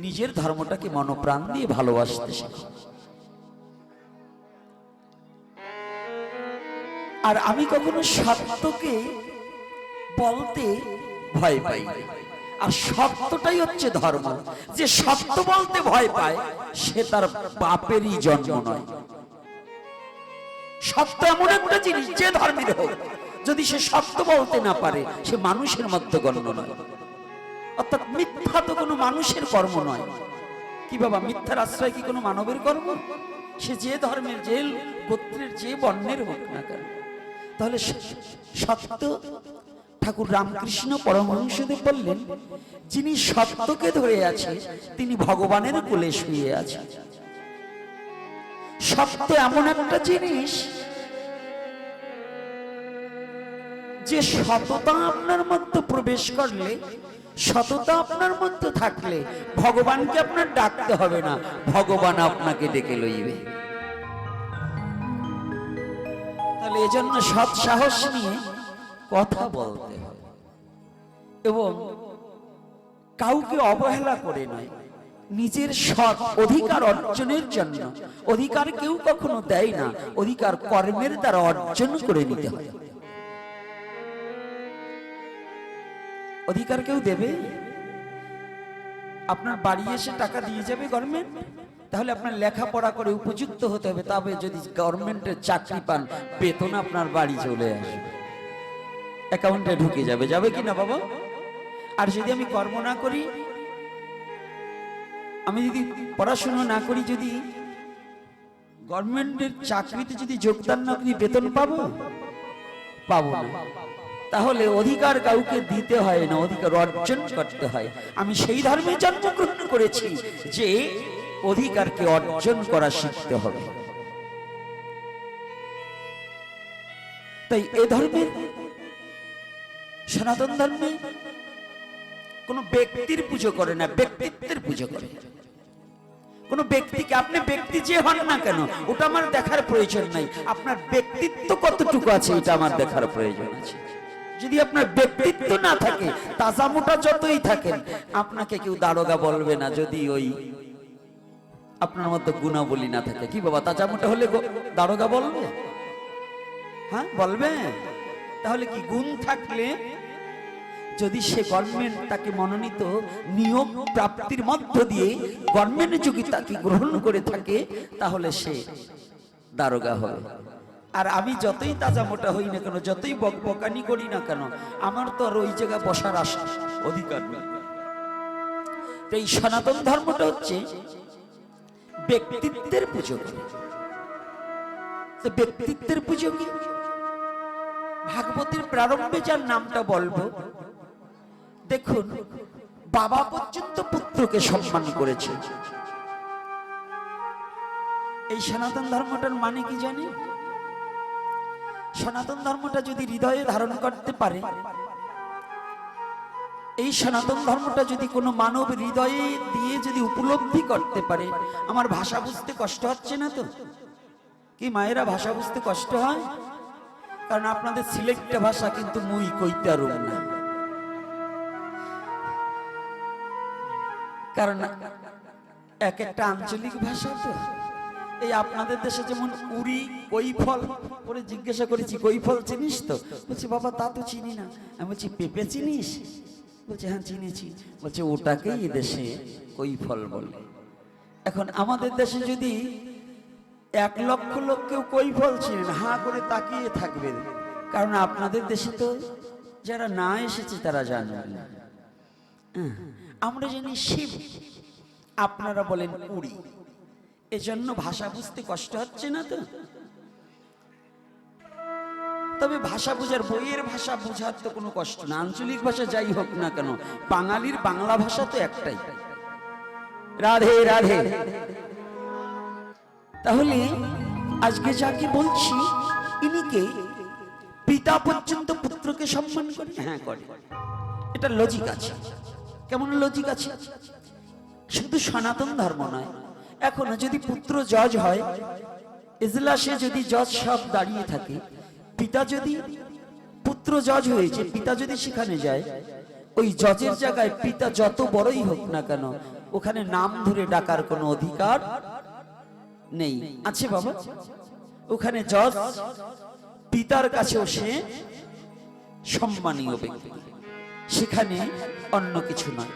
নিজের ধর্মটাকে মনপ্রাণ দিয়ে ভালোবাসতে শেখো। আর আমি কখনো সত্যকে বলতে ভয় পাই। আর সত্যটাই হচ্ছে ধর্ম। যে সত্য বলতে ভয় পায়, সে তার পাপেরই জন্ম নয়। সত্য এমন একটা জিনিস যে ধর্মের হোক, যদি সে সত্য বলতে না পারে, সে মানুষের মধ্যে গণ্য নয়। অর্থাৎ মিথ্যা তো কোনো মানুষের কর্ম নয়। কি বাবা, মিথ্যার আশ্রয় কি কোনো মানবের কর্ম? সে যে ধর্মের, যে গোত্রের, যে বর্ণের হোক না কেন। তাহলে সত্য? ঠাকুর রামকৃষ্ণ পরমহংসদেব বললেন, যিনি সত্যকে ধরে আছে, তিনি ভগবানের কোলে শুয়ে আছে। সত্য এমন একটা জিনিস যে সততা আপনার মধ্যে প্রবেশ করলে সততা আপনার মধ্যে থাকলে ভগবানকে আপনার ডাকতে হবে না, ভগবান আপনাকে ডেকে লইবে। তাহলে এজন্য সৎ সাহস নিয়ে কথা বলতে হবে। এবং কাউকে অবহেলা করে নয়, নিজের সৎ অধিকার অর্জনের জন্য। অধিকার কেউ কখনো দেয় না, অধিকার কর্মের দ্বারা অর্জন করে নিতে হয় অধিকার কেউ দেবে? আপনার বাড়ি এসে টাকা দিয়ে যাবে গভর্নমেন্ট তাহলে আপনার লেখাপড়া করে উপযুক্ত হতে হবে, তবে যদি গভর্নমেন্টের চাকরি পান, বেতন আপনার বাড়ি চলে আসবে। অ্যাকাউন্টে ঢুকে যাবে যাবে কি না বাবা? আর যদি আমি কর্ম না করি, আমি যদি পড়াশোনা না করি, যদি গভর্নমেন্টের চাকরিতে যদি যোগদান না করি, বেতন পাবো? পাবো না। তাহলে অধিকার কাউকে দিতে হয় না, অধিকার অর্জন করতে হয়। আমি সেই ধর্মে জন্মগ্রহণ করেছি যে অধিকারকে অর্জন করা শিখতে হবে। তাই এ ধর্মের সনাতন ধর্মে কোন ব্যক্তির পুজো করে না, ব্যক্তিত্বের পুজো করে। কোন ব্যক্তিকে, আপনি ব্যক্তি যে হন না কেন, ওটা আমার দেখার প্রয়োজন নাই। আপনার ব্যক্তিত্ব কতটুকু আছে, এটা আমার দেখার প্রয়োজন আছে। যদি আপনার ব্যক্তিত্ব না থাকে তাজা মোটা যতই থাকেন, আপনাকে কেউ দারোগা বলবে না যদি ওই আপনার মতো গুণাবলী না থাকে। কি বাবা তাজা মোটা হলে দারোগা বলবে? হ্যাঁ বলবে? তাহলে কি গুণ থাকলে? যদি সে গভর্নমেন্ট তাকে মনোনীত নিয়োগ প্রাপ্তির মধ্য দিয়ে গভর্নমেন্ট যদি তাকে গ্রহণ করে থাকে, তাহলে সে দারোগা হবে আর আমি যতই তাজা মোটা হই না কেন, যতই বক বকানি করি না কেন, আমার তো আর ওই জায়গায় বসার আশা, অধিকার নেই। এই সনাতন ধর্মটা হচ্ছে ব্যক্তিত্বের পুজো। তো ব্যক্তিত্বের পুজো কি? ভাগবতের প্রারম্ভে যার নামটা বলব, দেখুন, বাবা পর্যন্ত পুত্রকে সম্মান করেছে। এই সনাতন ধর্মটার মানে কি জানি সনাতন ধর্মটা যদি হৃদয়ে ধারণ করতে পারে, এই সনাতন ধর্মটা যদি কোনো মানব হৃদয়ে দিয়ে যদি উপলব্ধি করতে পারে, আমার ভাষা বুঝতে কষ্ট হচ্ছে না তো? কি মায়েরা ভাষা বুঝতে কষ্ট হয়? কারণ আপনাদের সিলেক্টটা ভাষা কিন্তু মুই কইতে পারুম না। কারণ এক একটা আঞ্চলিক ভাষা তো। এই আপনাদের দেশে যেমন উড়ি কৈফল করে জিজ্ঞাসা করেছি কৈফল চিনিস তো? বলছি বাবা তা তো চিনি না। আমি বলছি পেঁপে চিনিস? বলছে হ্যাঁ চিনেছি। বলছে ওটাকেই দেশে কৈফল বলে। এখন আমাদের দেশে যদি এক লক্ষ লোক কেউ কৈফল ছিলেন হা করে তাকিয়ে থাকবেন কারণ আপনাদের দেশে তো যারা না এসেছে তারা জানবে না। হ্যাঁ, আমরা জানি শিব। আপনারা বলেন উড়ি। এজন্য ভাষা বুঝতে কষ্ট হচ্ছে না তো। তবে ভাষা বোঝার, বইয়ের ভাষা বোঝার তো কোনো কষ্ট না। আঞ্চলিক ভাষা যাই হোক না কেন, বাঙালির বাংলা ভাষা তো একটাই। রাধে রাধে। তাহলে আজকে যাকে বলছি ইনিকে পিতা পর্যন্ত পুত্রকে সম্মান করে? হ্যাঁ করে। এটা লজিক আছে। কেমন লজিক আছে? শুধু সনাতন ধর্ম নয় এখন যদি পুত্র জজ হয় এজলাসে যদি জজ সব দাঁড়িয়ে থাকে, পিতা যদি পুত্র জজ হয়েছে, পিতা যদি সেখানে যায়, ওই জজের জায়গায় পিতা যত বড়ই হোক না কেন, ওখানে নাম ধরে ডাকার কোনো অধিকার নেই। আছে বাবা? ওখানে জজ পিতার কাছেও সে সম্মানীয় ব্যক্তি। সেখানে অন্য কিছু নয়।